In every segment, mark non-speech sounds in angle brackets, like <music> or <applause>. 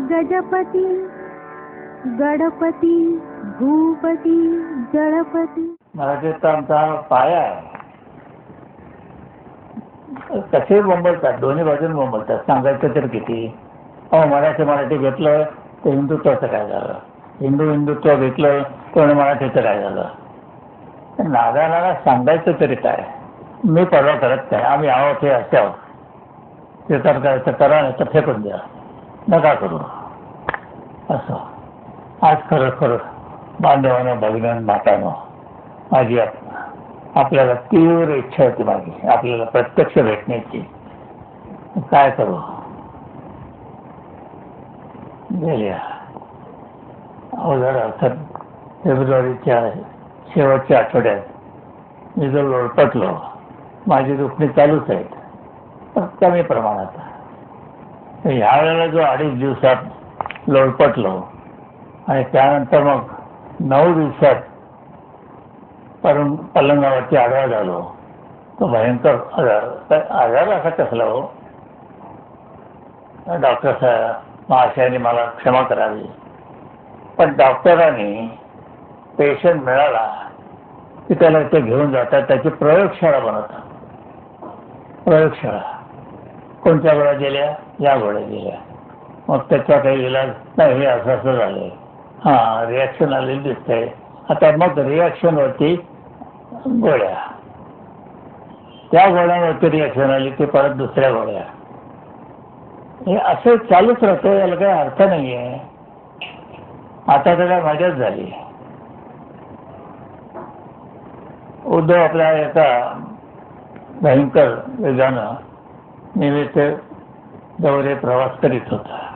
गजपती गणपती भूपती जळपती. मराठीचा आमचा पाया आहे. कसे बोंबलतात? दोन्ही बाजून बोंबलतात. सांगायचं तर किती? अहो मराठी मराठी घेतलं तर हिंदुत्वाचं काय झालं? हिंदू हिंदुत्व घेतलं तर मराठीचं काय झालं? नागाला सांगायचं तरी काय? मी परवा करत काय आम्ही आहोत हे असे. आहोत ते तर करायचं करा नाही तर फेकून द्या. नका करू. असं. आज खरोखर बांधवानं भगिनं मातानं माझी आपल्याला तीव्र इच्छा होती माझी. आपल्याला प्रत्यक्ष भेटण्याची. काय करू? गेल्या अहो जरा अर्थात फेब्रुवारीच्या शेवटच्या आठवड्यात मी जर लोळपटलो माझी दुखणी चालूच आहेत कमी प्रमाणात. ह्या वेळेला जो अडीच दिवसात लोळपटलो आणि त्यानंतर मग नऊ दिवसात परम पलंगावरती आढळा झालो. तो भयंकर आजार. आजार असा कसला हो? डॉक्टर साहेब महाशयाने मला क्षमा करावी. पण डॉक्टरांनी पेशंट मिळाला की त्याला ते घेऊन जातात. त्याची प्रयोगशाळा बनवतात. प्रयोगशाळा. कोणत्या वेळा गेल्या? या गोळ्या दिल्या. मग त्याचा काही इलाज नाही हे असं असं झालंय. हां रिॲक्शन आलेली दिसतंय आता मग रिॲक्शनवरती गोळ्या. त्या गोळ्यांवरती रिॲक्शन आली की परत दुसऱ्या गोळ्या. हे असं चालूच राहतं याला काही अर्थ नाही आहे आता तर काय मजाच झाली. उद्धव आपल्या एका भयंकर वेगानं निमित्त दौरे प्रवास करीत होता.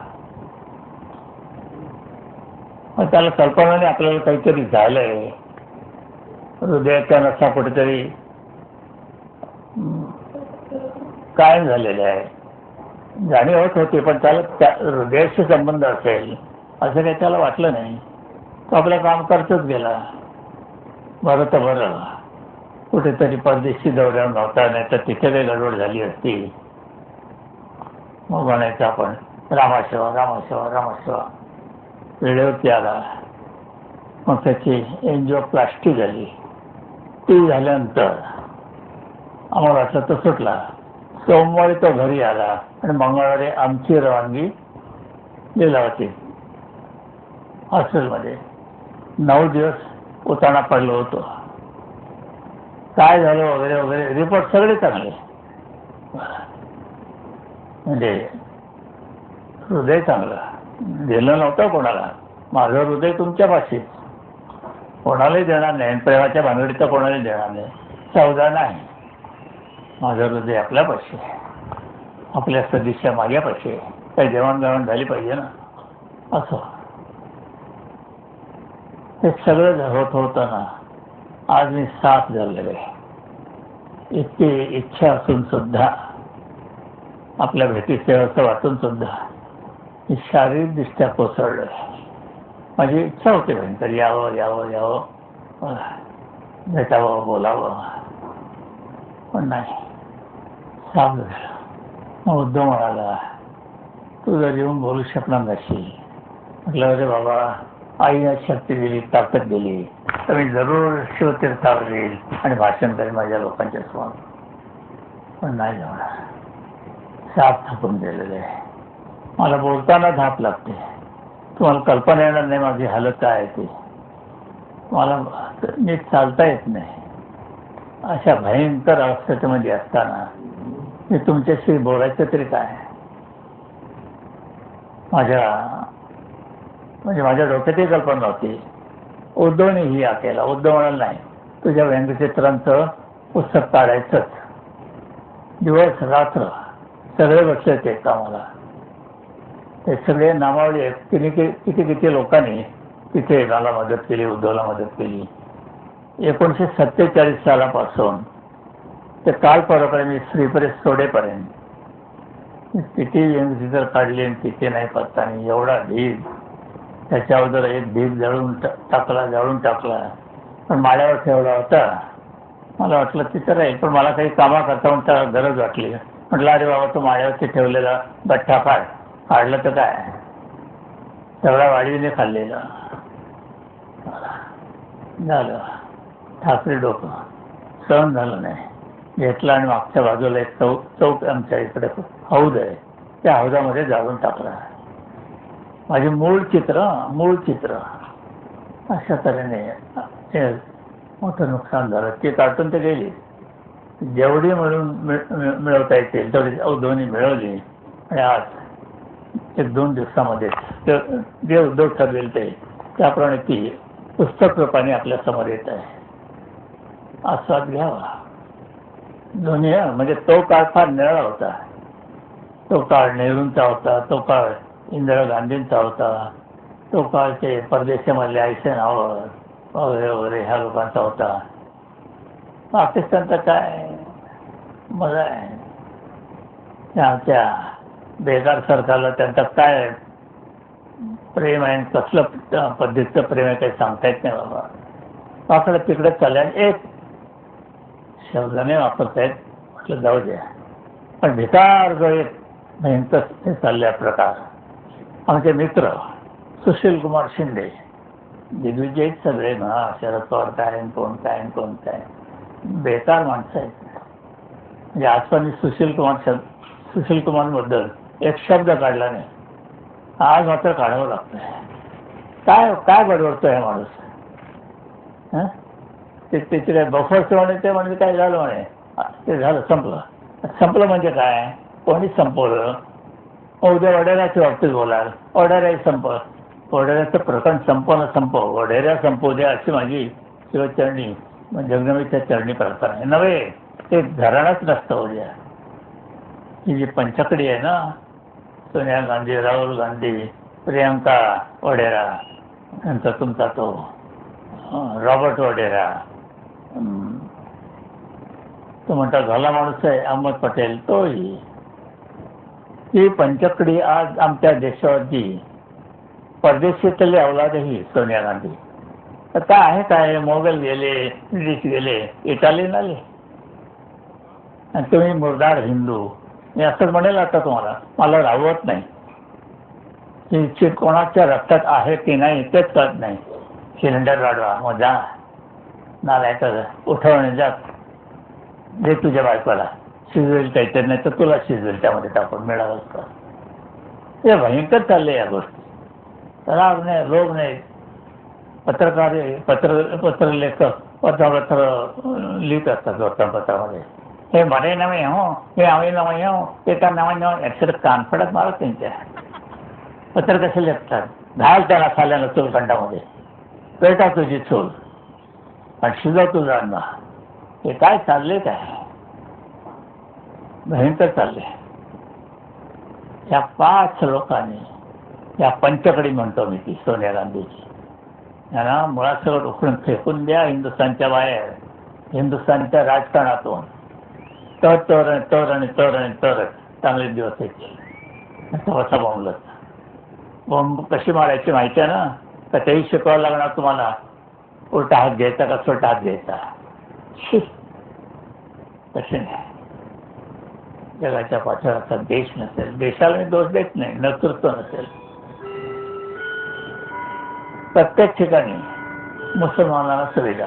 मग त्याला कल्पनाने आपल्याला काहीतरी झालंय. हृदयाच्या नसा कुठेतरी कायम झालेले आहे. जाणीव होत होती पण त्याला त्या हृदयाशी संबंध असेल असं काही त्याला वाटलं नाही. तो आपलं काम करतच गेला. बरं तर बरं कुठेतरी परदेशी दौऱ्यावर नव्हता नाही तर तिथे काही गडबड झाली असती. मग म्हणायचं आपण रामासेवा रामासेवा रामासेवा वेळेवरती आला. मग त्याची एनजीओ प्लास्टिक झाली. ती झाल्यानंतर आम्हाला वाटलं तो सुटला. सोमवारी तो घरी आला आणि मंगळवारी आमची रवानगी लिलावती हॉस्टेलमध्ये. नऊ दिवस उताना पडलो होतो. काय झालं वगैरे वगैरे. रिपोर्ट सगळे चांगले. म्हणजे हृदय चांगलं. दिलं नव्हतं कोणाला. माझं हृदय तुमच्यापाशीच कोणालाही देणार नाही. प्रेमाच्या भानगडीत कोणालाही देणार नाही. चौदा नाही. माझं हृदय आपल्यापाशी आहे. आपल्या सदिच्छा माझ्यापाशी आहे. काही देवाणघेवाण झाली पाहिजे ना. असं. हे सगळं होत होतं ना आज मी साथ झालेलो आहे. इतकी इच्छा असून सुद्धा आपल्या भेटीसेवाचं असं सुद्धा मी शारीरिकदृष्ट्या कोसळलो. माझी इच्छा होती भयंकर यावं यावं यावं. भेटावं बोलावं. पण नाही. साप मग उद्धव म्हणाला तू जर येऊन बोलू शकणार नशी म्हटलं अरे बाबा आईने शक्ती दिली ताकद दिली. तर मी जरूर शिवतीर्थावर येईल आणि भाषण करेन माझ्या लोकांच्या समोर. पण नाही जमणार साप थापून गेलेलं आहे. मला बोलताना धाप लागते. तुम्हाला कल्पना येणार नाही माझी हालत काय आहे ती. मला नीट चालता येत नाही. अशा भयंकर अवस्थेमध्ये असताना मी तुमच्याशी बोलायचं तरी काय? माझ्या म्हणजे माझ्या डोक्यातही कल्पना नव्हती उद्धवने ही या केला. उद्धव म्हणाल नाही तुझ्या व्यंगचित्रांचं पुस्तक काढायचंच. दिवस रात्र सगळे बसले आम्हाला ते सगळे नामावली आहेत. किती किती किती लोकांनी तिथे मला मदत केली उद्धवला मदत केली. एकोणीसशे सत्तेचाळीस सालापासून ते काल परवापर्यंत मी श्रीपरेश सोडेपर्यंत किती जर काढली आणि किती नाही पत्ता नाही एवढा ढीग त्याच्या अगोदर एक ढीग जळून टाकला जळून टाकला. पण माळ्यावर ठेवला होता. मला वाटलं तिथं राहील. पण मला काही कामा करता म्हणून गरज वाटली. म्हटलं अरे बाबा तो माझ्यावरती ठेवलेला गठ्ठा फाड. काढलं तर काय? सगळ्या वाढीने खाल्लेला. झालं. ठाकरे डोकं. सहन झालं नाही. घेतला आणि मागच्या बाजूला एक चौक चौक आमच्या इकडे हौद आहे. त्या हौदामध्ये जाळून टाकला. माझे मूळ चित्र मूळ चित्र. अशा तऱ्हेने मोठं नुकसान झालं. ते काढून ते गेली. जेवढी म्हणून मिळ- मिळवता येतील तेवढी दोन्ही मिळवली. आणि आज एक दोन दिवसामध्ये ते जे उद्योग ठरलेले ते त्याप्रमाणे ती पुस्तक रूपाने आपल्यासमोर येत आहे. आस्वाद घ्यावा. दोन्ही म्हणजे तो काळ फार निराळा होता. तो काळ नेहरूंचा होता तो काळ इंदिरा गांधींचा होता तो काळ ते परदेशामधले आयसेनावर वगैरे वगैरे ह्या लोकांचा होता. पाकिस्तानचं काय? मजा आहे. त्या बेगार सरकारला त्यांचा काय प्रेम आहे. आणि कसलं पद्धतीचं प्रेम आहे काही सांगता येत नाही बाबा. वाकडं तिकडे चालले आणि एक शब्द नाही वापरतायत म्हटलं जाऊ द्या. पण भिकार जो एक भयंकर हे चालले प्रकार. आमचे मित्र सुशील कुमार शिंदे दिग्विजय सगळे म्हणा शरद पवार काय कोण काय कोण काय? बेकार माणसं आहेत. म्हणजे आजपर्यंत सुशील कुमार शब्द सुशील कुमारबद्दल एक शब्द काढला नाही. आज मात्र काढावं लागतंय. काय काय बडबडतोय हा माणूस? हां? ते त्याचे काय बफर्स म्हणे ते म्हणजे काय झालं म्हणे? ते झालं संपलं. संपलं म्हणजे काय? कोणी संपवलं? उद्या वडेऱ्याच्या बाबतीत बोलाल. वडेऱ्याही संप वडेऱ्याचं प्रकरण संपवणं संपव. वडेऱ्या संपवू द्या अशी माझी शिवचरणी जगनवीच्या चरणी प्रार्थना आहे. नव्हे ते घराणाच नसतं उद्या. ही जी पंचकडी आहे ना सोनिया गांधी राहुल गांधी प्रियंका वडेरा यांचा तुमचा तो रॉबर्ट वडेरा तो म्हणता झाला माणूस आहे अहमद पटेल तोही. ही पंचकडी आज आमच्या देशावरची परदेशीतले अवलादही सोनिया गांधी. तर काय आहे काय मोगल गेले ब्रिटिश गेले इटालियन आले. आणि तुम्ही मुरदार हिंदू. मी असंच म्हणेल आता तुम्हाला मला राहवत नाही. ही कोणाच्या रक्तात आहे की नाही तेच कळत नाही. सिलेंडर वाढवा मग जा. नालायचं उठवणे जा. दे तुझ्या बायकोला. शिजवेल काहीतरी नाही तर तुला शिजवेल त्यामध्ये टाकून मिळालं का? हे भयंकर चालले या गोष्टी. राग नाही रोग नाही. पत्रकार पत्र पत्रलेखक वर्तमानपत्र लिहित असतात वर्तमानपत्रामध्ये हे मरे नव्हे हो हे आम्ही नव्हे हो ते का नव्हे नव्हे. अक्षर कानफडत मारत त्यांच्या. पत्र कसे लिखतात घाल त्याला खाल्यानं चोलखंडामध्ये पेटा तुझी चूल आणि शिजव तुझा अन्न. हे काय चालले काय? भयंकर चालले. या पाच लोकांनी या पंचकडी म्हणतो मी ती सोनिया गांधीची यांना मुळात सगळं उखडून फेकून द्या हिंदुस्थानच्या बाहेर. हिंदुस्थानच्या राजकारणातून. तर तर आणि तर आणि तर आणि तर चांगले दिवस आहेत. कसा बॉम्बला बॉम्ब कशी मारायची माहिती आहे ना? तर तेही शिकवावं लागणार तुम्हाला. उलटा हात घ्यायचा का छोटा हात घ्यायचा? तसे नाही. जगाच्या पाठीवरचा देश नसेल. देशाला मी दोष देत नाही. नेतृत्व नसेल. प्रत्येक ठिकाणी मुसलमानांना सुविधा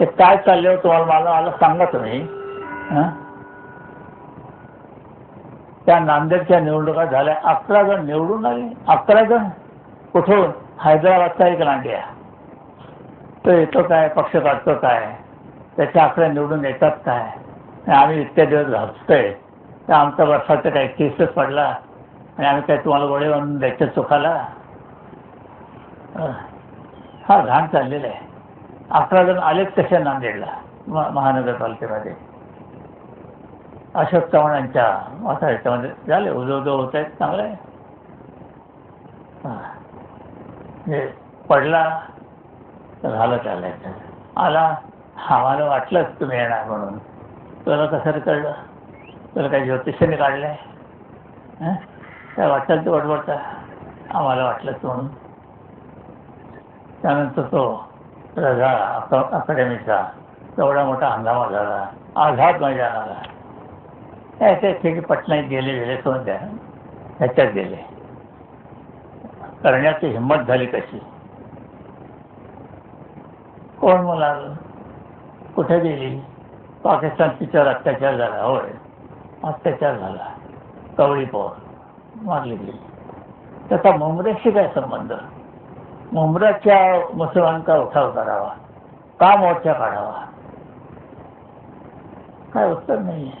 ते काय चालले हो तुम्हाला मला मला सांगा तुम्ही त्या नांदेडच्या निवडणुका झाल्या अकरा जण निवडून आले. अकरा जण? कुठून? हैदराबादचा एक लांड्या तो येतो काय? पक्ष काढतो काय? त्याच्या आकडे निवडून येतात काय? आणि आम्ही इतक्या दिवस घासतोय तर आमचा वर्षाचा काही केसच पडला. आणि आम्ही काय तुम्हाला गोळे बांधून द्यायच्या चुकाला? हा. घाण चाललेला आहे. अकरा जण आलेच कशा नांदेडला म महानगरपालिकेमध्ये. अशोक चव्हाणांच्या आता याच्यामध्ये झाले उजव उजव होत आहेत चांगलं आहे. हा. हे पडला तर झालं चालायचं. आला आम्हाला वाटलंच तुम्ही येणार म्हणून. तुला कसं कळलं? तुला काही ज्योतिषाने काढलंय? हं? काय वाटेल ते बडबडता आम्हाला वाटलंच म्हणून. त्यानंतर तो रजा अकॅडमीचा तेवढा मोठा हंगामा झाला. आझाद मैदानाला याच्या ठीक पटनाईत गेले गेले सोडून द्या. ह्याच्यात गेले. करण्याची हिंमत झाली कशी? कोण म्हणाल कुठे गेली? पाकिस्तान तिच्यावर अत्याचार झाला होय. अत्याचार झाला. कवळी पोर मारली गेली. त्याचा मुंबईशी काय संबंध? मुंबऱ्याच्या मुसलमानचा उठाव करावा का मोर्चा काढावा. काय उत्तर नाही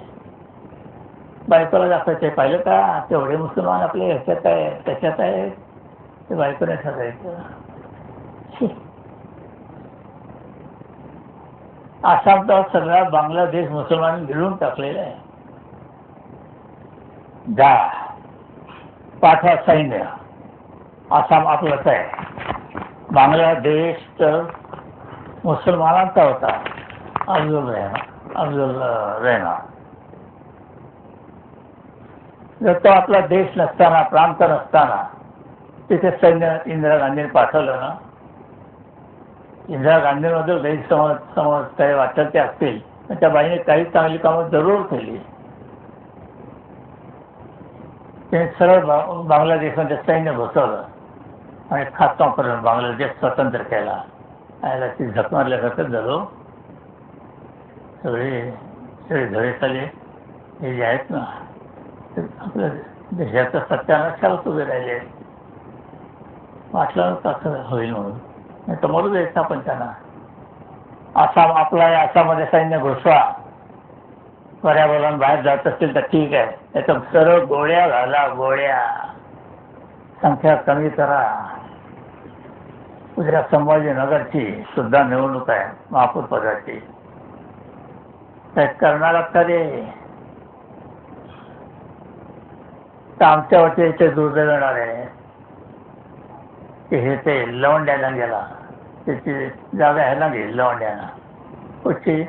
बायकोला दाखवायचे पाहिलं का? तेवढे मुसलमान आपले ह्याच्यात आहे त्याच्यात आहे. ते बायकोने ठरवायचं. आसाम तर सगळा बांगलादेश मुसलमान गिळून टाकलेला आहे. जा पाठवा सैन्य. आसाम आपलंच आहे. बांगलादेश तर मुसलमानांचा होता. अफजल रेना अफजल रेना जर तो आपला देश नसताना प्रांत नसताना तिथे सैन्य इंदिरा गांधीने पाठवलं ना इंदिरा गांधींमध्ये गैरसमज समज काही वाटत ते असतील त्या बाईने काही चांगली कामं जरूर केली. ते सरळ बांगलादेशमध्ये सैन्य बसवलं. आणि खास तोपर्यंत बांगलादेश स्वतंत्र केला. याला ती झक मारल्यासारखंच झालो. सगळे सगळे धडेसाले हे जे आहेत ना ते आपल्या देशाचं सत्यानाशालाच उभे राहिले. वाटलं कसं होईल म्हणून. नाही तर मरू द्यायचं आपण त्यांना. आसाम आपला आहे आसाममध्ये सैन्य घुसवा पर्यावरण बाहेर जात असतील तर ठीक आहे. त्याच्या सरळ गोळ्या घाला गोळ्या. संख्या कमी करा. उद्या संभाजीनगरची सुद्धा निवडणूक आहे महापूर पदाची. काय करणार का रे तर दुर्दैव येणार आहे. की हे ते लवंड्याला गेला. त्याची जागा ह्याला गेली लवंड्याला. कुठची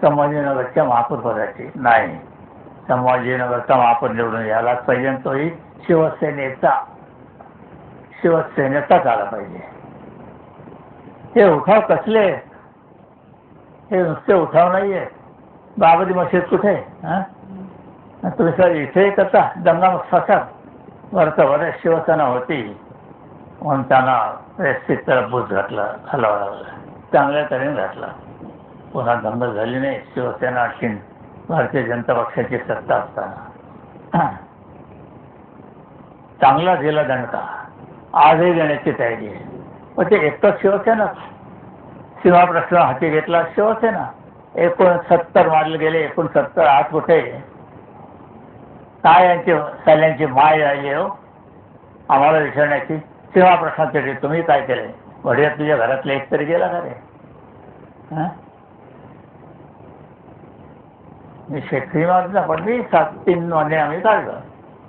संभाजीनगरच्या महापूर पदाची. नाही. संभाजीनगरचा महापूर निवडून यायलाच पाहिजे तोही शिवसेनेचा शिवसेनेचाच आला पाहिजे. हे उठाव कसले? हे नुसते उठाव नाहीये. आहे बाबरी मशीद कुठे? तुम्ही सर इथे करता? दंगा फसाद. वरचं शिवसेना होती. म्हणून त्यांना व्यवस्थित तरफ बूज घातला हलवा लागला चांगल्या तऱ्हेने घातला. पुन्हा दंग झाली नाही. शिवसेना आणखीन भारतीय जनता पक्षाची सत्ता असताना. <clears throat> चांगला दिला दणका. आजही देण्याची तयारी आहे. मग ते एकच शिवसेनाच. सीमा प्रश्न हाती घेतला शिवसेना. एकोणसत्तर मारले गेले एकोणसत्तर आठ कुठे काय यांची सल्यांची माय आली हो? आम्हाला विचारण्याची सीमा प्रश्नासाठी तुम्ही काय केले? वडिया तुझ्या घरातले एक तरी गेला का रे? मी शेतकरी मारला पण मी सात तीन महिने आम्ही काढलं.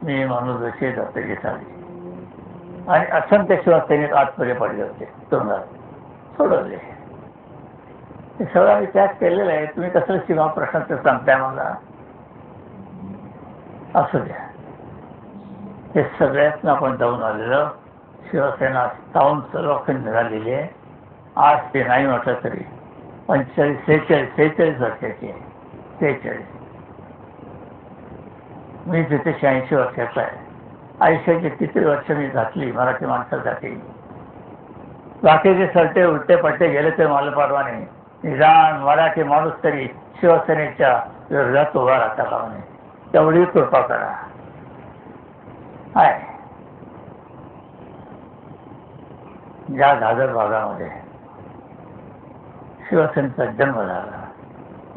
मी माणूस जशी दत्तजी साली आणि असंख्य शिवसैनिक आतमध्ये पडले होते तुरुंगात सोडवले. हे सगळं विचार केलेला केलेलं आहे. तुम्ही कसं सीमा प्रश्नाचं सांगताय मला? असू द्या. हे सगळ्यातनं आपण जाऊन आलेलं. शिवसेना स्थावून सर्वखंड निघालेली आहे. आज ते नाही म्हटलं तरी पंचेचाळीस सेहेचाळीस सेहेचाळीस वर्षाची आहे. सेहेचाळीस. मी तिथे शहाऐंशी वर्षाचा आहे. आयुष्याची किती वर्ष मी घातली मराठी माणसासाठी. बाकीचे सरटे उलटे पट्टे गेले ते मला निदान मराठी माणूस तरी शिवसेनेच्या विरोधात उभा राहता कामा नये. तेवढी कृपा करा. आहे ज्या दादर भागामध्ये शिवसेनेचा जन्म झाला.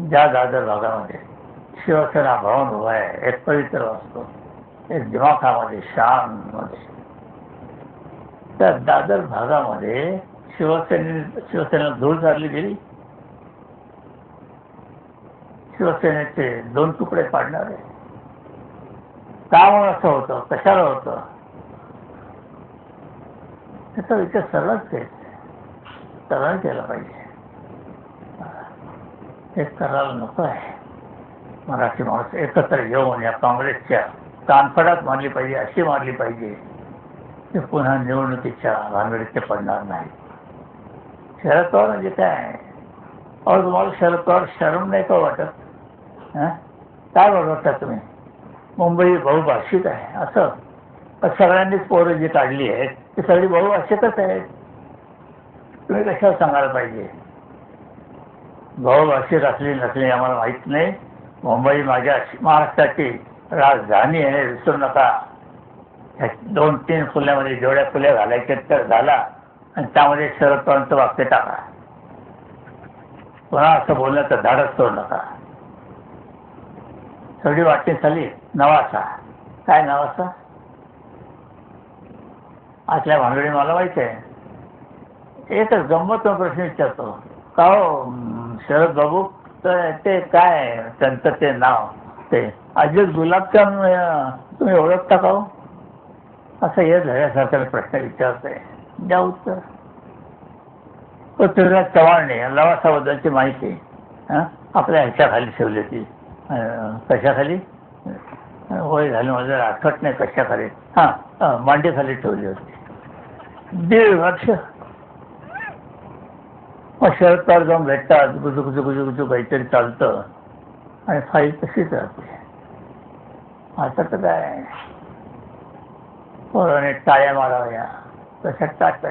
ज्या दादर भागामध्ये शिवसेना भवन उभा आहे एक पवित्र असतो दिमाखामध्ये शानमध्ये त्या दादर भागामध्ये शिवसेने शिवसेना धूळ झाली गेली. शिवसेनेचे दोन तुकडे पाडणारे. का म्हणून असं होतं कशाला होतं? त्याचा विचार सरळच घ्यायचा सरळ केला पाहिजे. हे करायला नको आहे मराठी माणूस एकत्र येऊन या काँग्रेसच्या कानफडात मारली पाहिजे अशी मारली पाहिजे ते पुन्हा निवडणुकीच्या भानगडीत ते पडणार नाही. शरद पवार म्हणजे काय? अहो तुम्हाला शरद पवार शरम नाही का वाटत? हं? काय वाटता तुम्ही? मुंबई बहुभाषिक आहे असं? सगळ्यांनीच पोरं जी काढली आहेत ती सगळी बहुभाषिकच आहेत. तुम्ही कशाला सांगायला पाहिजे? बहुभाषिक असली नसली आम्हाला माहीत नाही. मुंबई माझ्या महाराष्ट्राची राजधानी आहे विसरू नका. ह्या दोन तीन फुल्यामध्ये जेवढ्या फुल्या घालायच्या तर घाला. आणि त्यामध्ये शरद पवारांचं वाक्य टाका. पुन्हा असं बोलण्याचं धाडस सोडू नका. सगळी वाटणी झाली नवासा. काय नवासा? आतल्या भानगडी मला माहिती आहे. एकच गंमत प्रश्न विचारतो. का हो शरद बाबू? तर ते काय त्यांचं ते नाव. ते. अजय गुलाबजाम तुम्ही ओळखता का हो? असं हे झाल्यासारखा प्रश्न विचारतोय. द्या उत्तर. पृथ्वीराज चव्हाणने लवासाबद्दलची माहिती आपल्या ह्याच्याखाली ठेवली होती. कशाखाली? वय होय झालं माझं आठवत नाही कशाखाली. हां मांडीखाली ठेवली होती. दीड वर्ष. मग शरद पवार जाऊन भेटतात गुजू गुजू गुजू गुजू काहीतरी चालतं. आणि फाईल तशीच राहते आता तर काय? पोराने टाळ्या माराव्या. तशा टाळ्या?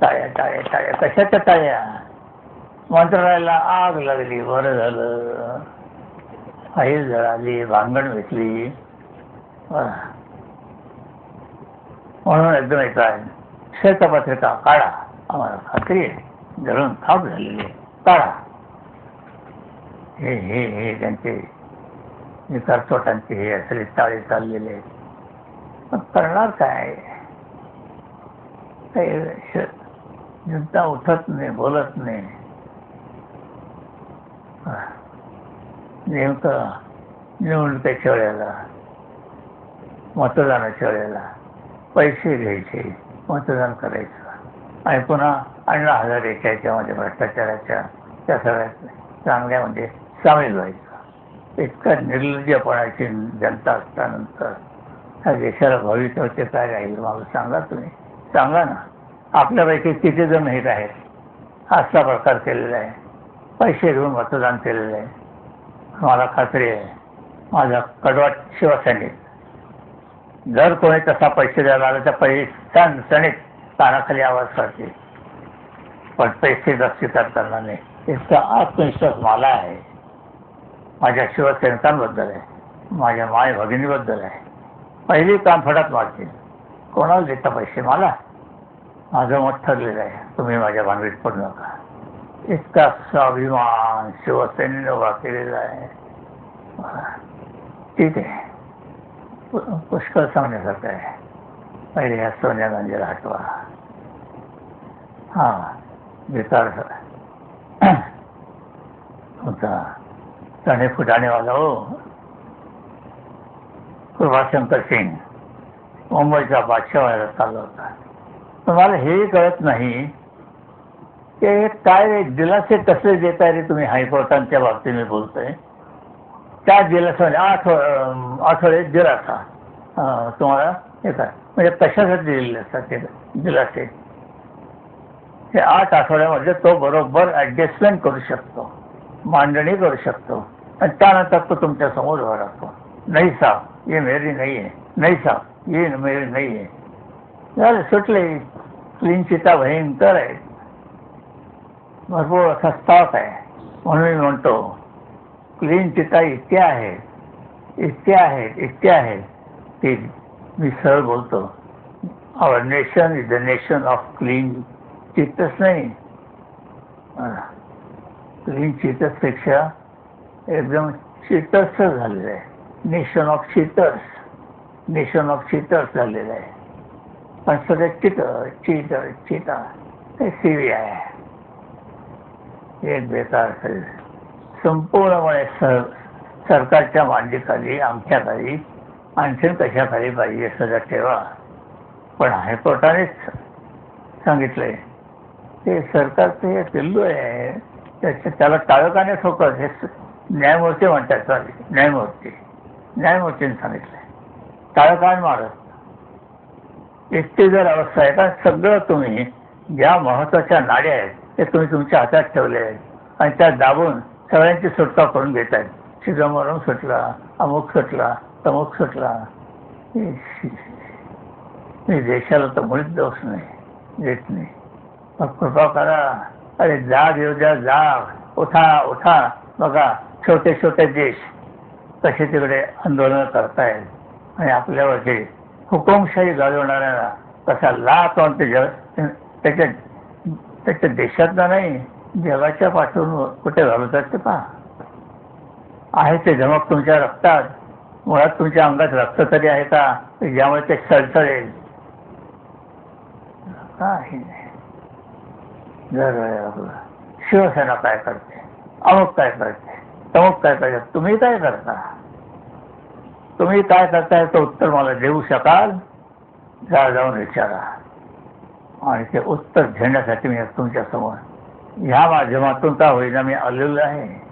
टाळ्या टाळ्या टाळ्या. कशाच्या टाळ्या? मंत्रालयाला आग लागली. बरं झालं. फाईल जळाली भांगण भेटली. म्हणून एकदम एक आहे श्वेतपत्रिका काढा. आम्हाला खात्री आहे. जळून खाप झालेली आहे. काढा. हे हे हे त्यांचे विकारचोटांचे हे असले ताळे चाललेले. आहेत पण करणार काय? जनता उठत नाही बोलत नाही. नेमकं निवडणुकीच्या वेळेला मतदानाच्या वेळेला पैसे घ्यायचे मतदान करायचं. आणि पुन्हा अण्णा हजारेच्या याच्यामध्ये भ्रष्टाचाराच्या त्या सगळ्या म्हणजे सामील व्हायचा इतका निर्लज्जपणाची जनता असल्यानंतर ह्या देशाला भवितव्य काय राहील मला सांगा तुम्ही. सांगा ना. आपल्यापैकी किती जण हे आहेत? असा प्रकार केलेला आहे. पैसे घेऊन मतदान केलेलं आहे. मला खात्री आहे. माझा कडवाट शिवसैनिक. जर कोणी तसा पैसे द्यायला आला तर पैसा सणसणीत कानाखाली आवाज करते पण पैसे स्वीकार करणार नाही. इतका आत्मविश्वास मला आहे. माझ्या शिवसैनिकांबद्दल आहे. माझ्या माय भगिनीबद्दल आहे. पहिली कानफडात मारतील कोणाला देता पैसे? मला? माझं मत ठरलेलं आहे. तुम्ही माझ्या भानगडीत पडू नका. इतका स्वाभिमान शिवसेनेने उभा केलेला आहे. ठीक आहे. पु- पुष्कळ सांगण्यासारखं आहे. पहिले ह्या सोनिया गांधीला हटवा. हां बेकार <clears throat> होता फुटाने वाला हो। कृपाशंकर सिंग मुंबईचा बादशाह व्हायला चालला होता। पण मला हेही कळत नाही की काय दिलासे कसले देताय रे तुम्ही हायकोर्टांच्या मी बोलतोय? त्या दिलासाने आठ आठवडे दिलासा. म्हणजे तुम्हाला हे काय? म्हणजे कशासाठी दिलेले असतात ते दिलासे? हे आठ आठवड्यामध्ये तो बरोबर ॲडजस्टमेंट करू शकतो मांडणी करू शकतो. आणि त्यानंतर तो तुमच्यासमोर उभा राहतो नाही साहब ये मेरी नहीं है नाही साहब ये मेरी नहीं है झालं सुटले क्लीन चिता भयंकर आहे भरपूर असा स्टॉक आहे म्हणून मी म्हणतो क्लीन चिता इतक्या आहेत इतक्या आहेत इतक्या आहेत की मी सरळ बोलतो our nation is the nation of clean चित्तच नाही क्लीन चित्तपेक्षा एकदम चितर्स झालेलं आहे. Nation of cheaters nation of cheaters झालेलं आहे. पण सगळं चित चित चिता हे सीवी आहे. एक बेकार शरीर संपूर्णपणे सर सरकारच्या मांडीखाली आमच्याखाली आणखीन कशाखाली पाहिजे सगळं ठेवा. पण हायकोर्टानेच सांगितलंय. ते सरकारचं हे पिल्लू आहे. त्याच्या त्याला टाळकाने ठोकत हे न्यायमूर्ती म्हणतात सॉरी न्यायमूर्ती. न्यायमूर्तीने सांगितलंय. काळकाळ मारत इतकी जर अवस्था आहे का सगळं तुम्ही ज्या महत्त्वाच्या नाड्या आहेत ते तुम्ही तुमच्या हातात ठेवले आहेत. आणि त्या दाबून सगळ्यांची सुटका करून घेत आहेत. चिदंबरम सुटला अमुक सुटला तमुक सुटला. मी देशाला तर मुळीच दोष नाही देत नाही. मग कृपा करा. अरे जाग येऊ द्या जाग उठा उठा. बघा छोटे छोटे देश कसे तिकडे आंदोलन करतायत आणि आपल्यावरती हुकुमशाही गाजवणाऱ्यांना कसा लाख लावून ते जग त्याच्या त्याच्या देशातला नाही जगाच्या पाठवून कुठे घालवतात ते पहा. आहे ते धमक तुमच्या रक्तात मुळात तुमच्या अंगात रक्त तरी आहे का? ज्यामुळे ते सळसळेल. काही नाही. जर आपलं शिवसेना काय करते? अमुक काय करते? तमुक काय करते तुम्ही काय करता? तुम्ही काय करताय याचं उत्तर मला देऊ शकाल? जा जाऊन विचारा. आणि ते उत्तर घेण्यासाठी मी तुमच्यासमोर. ह्या माध्यमातून का होईना मी आलेलो आहे.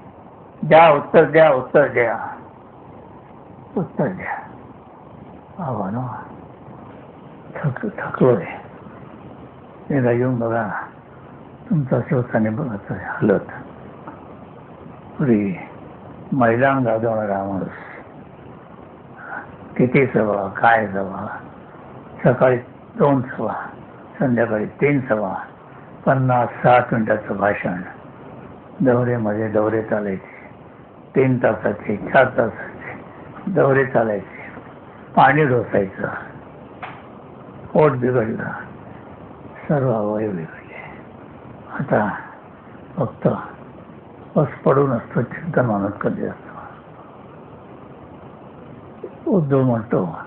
द्या उत्तर द्या उत्तर द्या. उत्तर द्या. आव्हान थक थकलो आहे एकदा येऊन बघा. तुमचा शिवसाने बघत? हलत. पुरी. मैदान गाजवणारा माणूस किती सभा काय सभा? सकाळी दोन सभा संध्याकाळी तीन सभा पन्नास साठ मिनिटाचं भाषण. दौरेमध्ये दौरे चालायचे. तीन तासाचे चार तासाचे दौरे चालायचे. पाणी ढोसायचं. पोट बिघडलं. सर्व अवयव बिघडले. आता फक्त बस पडून असतो चिंतन माणूस कधी असतो? उद्धव म्हणतो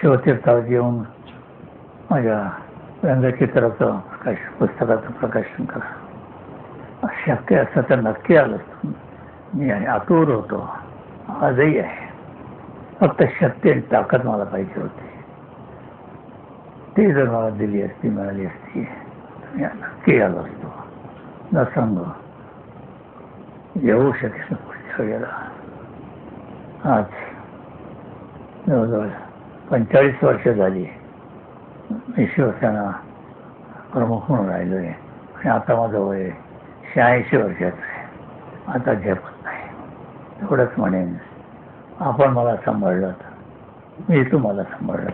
शिवतीर्थावर येऊन माझ्या व्यंगचित्राचं प्रकाश पुस्तकाचं प्रकाशन करा. शक्य असं तर नक्की आलं असतं. मी आणि होतो. आजही आहे. फक्त शक्ती आणि ताकद मला पाहिजे होती. ती जर मला दिली असती मिळाली असती तर मी नक्की आलो असतो. न सांगू. येऊ शकेल सगळ्याला आज. जवळजवळ पंचेचाळीस वर्ष झाली. मी शिवसेना प्रमुख म्हणून राहिलो आहे आणि आता माझं वय शहाऐंशी वर्षाचं आहे. आता झेपत नाही. एवढंच म्हणेन आपण मला सांभाळलं मी तुम्हाला सांभाळलं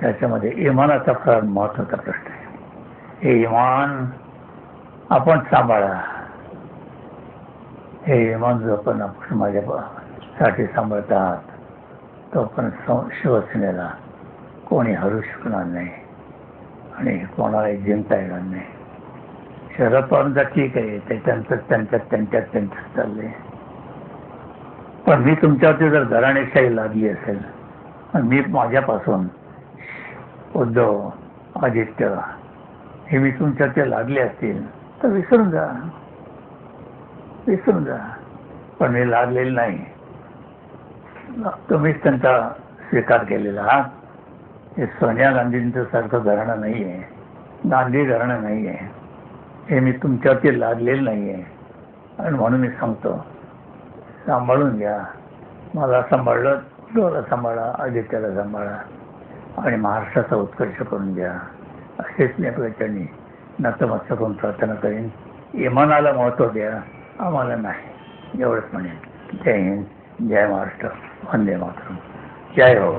त्याच्यामध्ये इमानाचा फार महत्त्वाचा प्रश्न आहे. हे इमान आपण सांभाळा. हे विमान जो पण आपण माझ्या साठी सांभाळत आहात तो पण शिवसेनेला. कोणी हरू शकणार नाही. आणि कोणाला जिंकता येणार नाही. शरद पवारांचा ठीक आहे. ते त्यांचं त्यांच्यात त्यांच्यात त्यांच्यात चाललंय. पण मी तुमच्यावरती जर घराणेशाही लागली असेल मी माझ्यापासून उद्धव आदित्य हे मी तुमच्यावरती लागले असतील तर विसरून जा. विसरून जा पण मी लागलेलं नाही. तुम्हीच त्यांचा स्वीकार केलेला आहात हे सोनिया गांधींचं सारखं घराणं नाही आहे गांधी घराणं नाही आहे हे मी तुमच्यावरती लागलेलं नाही आहे आणि म्हणून मी सांगतो सांभाळून घ्या. मला सांभाळलं डोला सांभाळा आदित्याला सांभाळा. आणि महाराष्ट्राचा उत्कर्ष करून घ्या. असेच मी आपल्याच्यानी नतमस्तक होऊन प्रार्थना करीन. इमानाला महत्त्व द्या. आम्हाला नाही. एवढंच म्हणे जय हिंद जय महाराष्ट्र वंदे मातरम. जय हो.